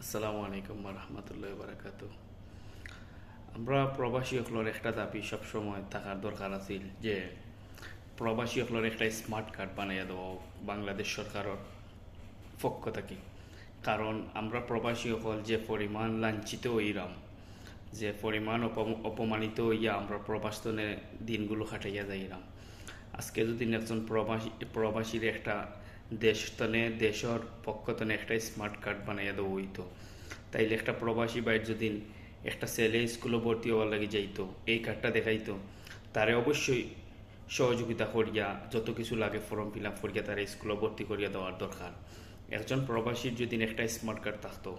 আসসালামু আলাইকুম রহমতুল্লাহ বারাকাত আমরা প্রবাসী প্রবাসীসকলের একটা দাবি সবসময় থাকার দরকার আছিল যে, প্রবাসী প্রবাসীসকলের একটা স্মার্ট কার্ড বানাইয়া দেওয়া বাংলাদেশ সরকারের পক্ষ থেকে। কারণ আমরা প্রবাসী প্রবাসীসকল যে পরিমাণ লাঞ্ছিত হইরাম যে পরিমাণ অপম- অপমানিত হইয়া আমরা প্রবাসনে দিনগুলো খাটাইয়া যাইরাম আজকে যদি একজন প্রবাসী, প্রবাসীর একটা দেশতনে দেশের পক্ষতনে একটা স্মার্ট কার্ড বানাইয়া দেওয়া হইতো। তাইলে একটা প্রবাসী বাইর যদি একটা ছেলে স্কুলে ভর্তি হওয়ার লাগে যাইতো, এই কার্ডটা দেখাইতো, তারে অবশ্যই সহযোগিতা করিয়া, যত কিছু লাগে ফর্ম ফিল আপ করিয়া তারা স্কুলে ভর্তি করিয়া দেওয়ার দরকার। একজন প্রবাসীর যদি একটা স্মার্ট কার্ড থাকতো,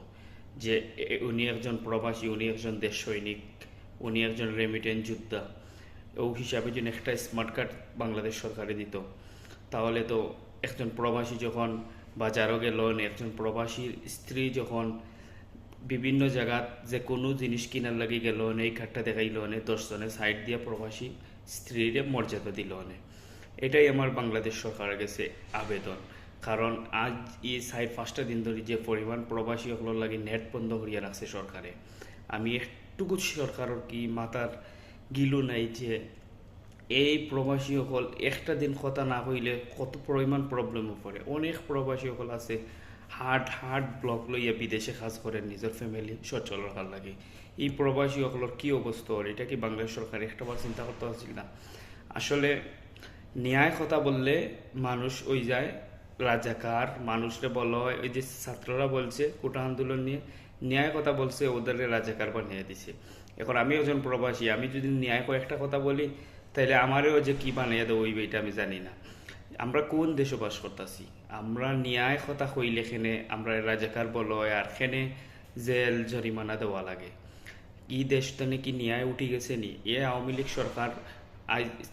যে উনি একজন প্রবাসী, উনি একজন দেশ সৈনিক, উনি একজন রেমিটেন্স যোদ্ধা, ও হিসাবে যদি একটা স্মার্ট কার্ড বাংলাদেশ সরকারে দিত, তাহলে তো একজন প্রবাসী যখন বাজারও গেল, একজন প্রবাসীর স্ত্রী যখন বিভিন্ন জায়গাত যে কোনো জিনিস কিনার লাগি গেল, এই কার্ডটা দেখাইল অনে দশজনে সাইড দিয়ে প্রবাসী স্ত্রীরে মর্যাদা দিল অনে এটাই আমার বাংলাদেশ সরকারের কাছে আবেদন। কারণ আজ এই সাইড পাঁচটা দিন ধরে যে পরিমাণ প্রবাসী সকলের লাগে নেট বন্ধ করিয়া রাখছে সরকারে। আমি একটুকু সরকারের কি মাথার গিলু নাই যে এই প্রবাসী সকল একটা দিন কথা না হইলে কত পরিমাণ প্রবলেমও পড়ে। অনেক প্রবাসী সকল আছে হার্ট হার্ট ব্লক লইয়া বিদেশে কাজ করেন নিজের ফ্যামিলি সচল রাখার লাগে। এই প্রবাসী সকলের কি অবস্থা ওর? এটা কি বাংলাদেশ সরকার একটা বার চিন্তা করতে পারছিল না? আসলে ন্যায় কথা বললে মানুষ ওই যায়, রাজাকার, মানুষরে বলা হয় ওই যে ছাত্ররা বলছে, কোটা আন্দোলন নিয়ে ন্যায় কথা বলছে ওদের রাজাকার বানিয়ে দিছে। এখন আমি একজন প্রবাসী, আমি যদি ন্যায় কয়েকটা কথা বলি তাহলে আমারও যে কি বানিয়ে দেবো ওই এটা আমি জানি না। আমরা কোন দেশে বাস করতেছি? আমরা ন্যায় কথা কইলে খেনে আমরা রাজাকার বলো আর খেনে জেল, জরিমানা দেওয়া লাগে। ই দেশটা নাকি ন্যায় উঠি গেছে নি? এ আওয়ামী লীগ সরকার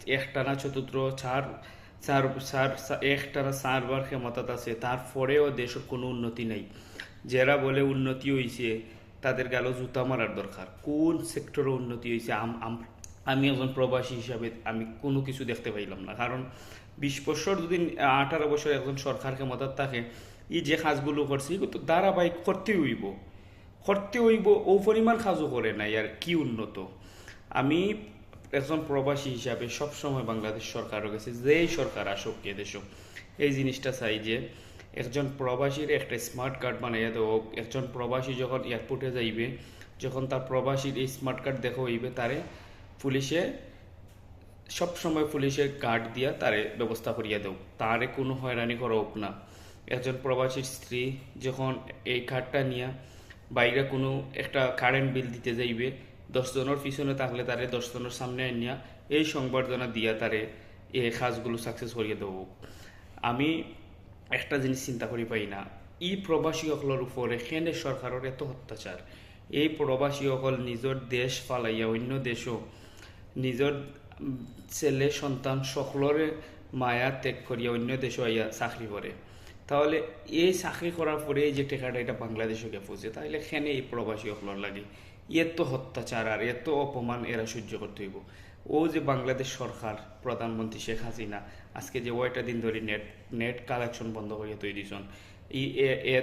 একটানা চতুর্থ চার চার চার একটানা চারবার ক্ষমতাত আছে, তারপরেও দেশের কোনো উন্নতি নেই। যারা বলে উন্নতি হয়েছে তাদের গেল জুতা মারার দরকার। কোন সেক্টরে উন্নতি হয়েছে আম- একজন প্রবাসী হিসাবে আমি কোনো কিছু দেখতে পাইলাম না। কারণ বিশ বছর যদি, আঠারো বছর একজন সরকার ক্ষমতার থাকে ই যে কাজগুলো করছে এগুলো তো ধারাবাহিক করতে হইব। করতে হইব, ও পরিমাণ কাজও করে নাই, আর কি উন্নত। আমি একজন প্রবাসী হিসাবে সবসময় বাংলাদেশ সরকারও কাছে, যেই সরকার আসুক কে দেশ এই জিনিসটা চাই যে, একজন প্রবাসীর একটা স্মার্ট কার্ড বানাইয়া দেওয়া। একজন প্রবাসী যখন এয়ারপোর্টে যাইবে, যখন তার প্রবাসীর এই স্মার্ট কার্ড দেখা হইবে, তারে পুলিশে, সব সময় পুলিশের কার্ড দিয়া তারে ব্যবস্থা করিয়া দেও। তারে কোনো হয়রানি করা হোক না। একজন প্রবাসীর স্ত্রী যখন এই কার্ডটা নিয়া বাইরে কোনো একটা কারেন্ট বিল দিতে যাইবে দশজনের পিছনে থাকলে তারে দশজনের সামনে আনিয়া এই সংবর্ধনা দিয়া তারে এই কাজগুলো সাকসেস করিয়ে দেবো। আমি একটা জিনিস চিন্তা করি পাই না। ই প্রবাসী সকলের উপরে কেনে সরকারের এত অত্যাচার? এই প্রবাসী সকল নিজের দেশ পালাইয়া অন্য দেশও নিজের ছেলে, সন্তান সকলরে মায়া ত্যাগ করিয়া অন্য দেশে আইয়া চাকরি করে তাহলে এই চাকরি করার পরে এই যে টেকাটা এটা বাংলাদেশে গে পৌঁছে তাহলে খেনে এই প্রবাসী সকলের লাগে? এত অত্যাচার আর এত অপমান এরা সহ্য করতে হইব ও যে বাংলাদেশ সরকার প্রধানমন্ত্রী শেখ হাসিনা আজকে যে ওইটা দিন ধরে নেট নেট কালেকশন বন্ধ করিয়া তৈরি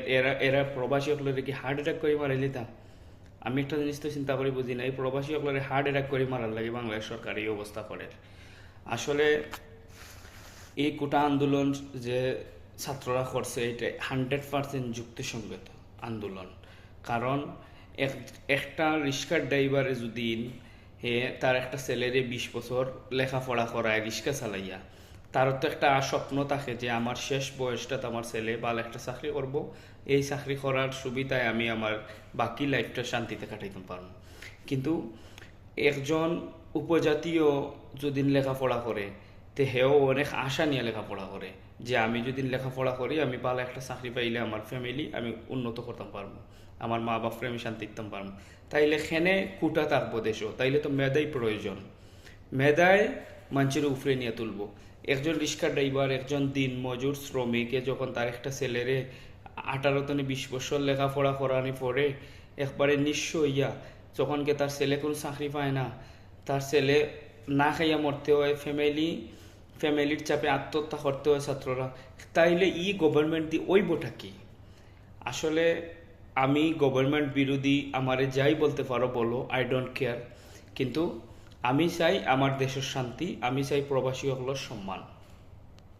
এরা এরা প্রবাসী সকলের কি হার্ট অ্যাটাক করে মারা লিতাম আমি একটা জিনিস তো চিন্তা করি, বুঝি না এই প্রবাসী সকলের হার্ট অ্যাটাক করে মারার লাগে বাংলাদেশ সরকার এই অবস্থা করে। আসলে এই কোটা আন্দোলন যে ছাত্ররা করছে, এটা হান্ড্রেড পার্সেন্ট যুক্তিসঙ্গত আন্দোলন। কারণ এক- একটা রিক্সার ড্রাইভারে যদি হে তার একটা ছেলেরে বিশ বছর লেখাপড়া করায় রিক্সা চালাইয়া তার তো একটা স্বপ্ন থাকে যে আমার শেষ বয়সটাতে আমার ছেলে ভালো একটা চাকরি করব। এই চাকরি করার সুবিধায় আমি আমার বাকি লাইফটা শান্তিতে কাটাইতে পারব। কিন্তু একজন উপজাতীয় যদি লেখাপড়া করে, তে হেও অনেক আশা নিয়ে লেখাপড়া করে যে আমি যদি লেখাপড়া করি, আমি ভালো একটা চাকরি পাইলে আমার ফ্যামিলি আমি উন্নত করতাম পারব। আমার মা বাপরে আমি শান্তি দিতাম পারব। তাইলে খেনে কুটা থাকব দেশও তাইলে তো মেধাই প্রয়োজন। মেধায় মানুষের উপরে নিয়ে তুলবো। একজন রিক্সা ড্রাইভার, একজন দিন মজুর শ্রমিকে যখন তার একটা ছেলেরে আঠারো তনে বিশ বছর লেখাপড়া করানি পরে একবারে নিঃস্ব হইয়া যখন কে তার ছেলে কোনো চাকরি পায় না? তার ছেলে না খাইয়া মরতে হয় ফ্যামিলি ফ্যামিলির চাপে আত্মহত্যা করতে হয় ছাত্ররা। তাইলে ই গভর্নমেন্ট দি ওই বোটা কি? আসলে আমি গভর্নমেন্ট বিরোধী, আমারে যাই বলতে পারো বলো আই ডোন্ট কেয়ার কিন্তু আমি চাই আমার দেশের শান্তি আমি চাই প্রবাসীসকলের সম্মান।